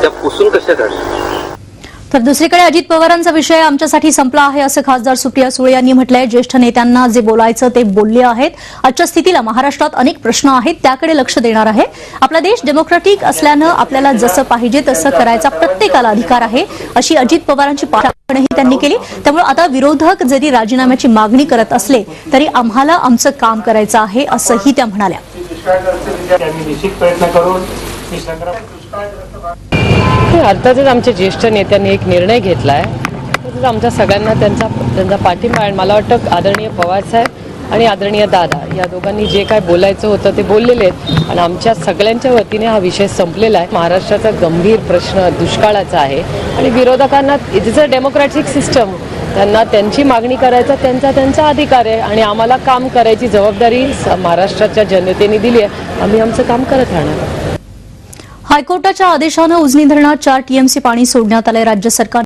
त्या पुसून कशा काढल्या तर दुसरीकडे अजित पवारांचा विषय आमच्यासाठी संपला आहे. असं खासदार सुप्रिया सुळे यांनी म्हटलंय ज्येष्ठ नेत्यांना जे बोलायचं ते बोलले आहेत. आजच्या स्थितीला महाराष्ट्रात अनेक प्रश्न आहेत त्याकडे लक्ष देणार आहे. आपला देश डेमोक्रेटिक असल्यानं आपल्याला जसं पाहिजे तसं करायचा प्रत्येकाला अधिकार आहे अशी अजित पवारांची पाठवणही त्यांनी केली. त्यामुळे आता विरोधक जरी राजीनाम्याची मागणी करत असले तरी आम्हाला आमचं काम करायचं आहे असंही त्या म्हणाल्या. अर्थातच आमच्या ज्येष्ठ नेत्यांनी एक निर्णय घेतला आहे तसंच आमच्या सगळ्यांना त्यांचा त्यांचा पाठिंबा आहे. मला वाटतं आदरणीय पवारसाहेब आणि आदरणीय दादा या दोघांनी जे काय बोलायचं होतं ते बोललेले आहेत. आणि आमच्या सगळ्यांच्या वतीने हा विषय संपलेला आहे. महाराष्ट्राचा गंभीर प्रश्न दुष्काळाचा आहे. आणि विरोधकांना इज अ डेमोक्रॅटिक सिस्टम त्यांना त्यांची मागणी करायचा त्यांचा त्यांचा अधिकार आहे. आणि आम्हाला काम करायची जबाबदारी स- महाराष्ट्राच्या जनतेने दिली आहे. आम्ही आमचं काम करत राहणार हायकोर्टाच्या आदेशानं उजनी धरणात चार टीएमसी पाणी सोडण्यात आलंय. राज्य सरकार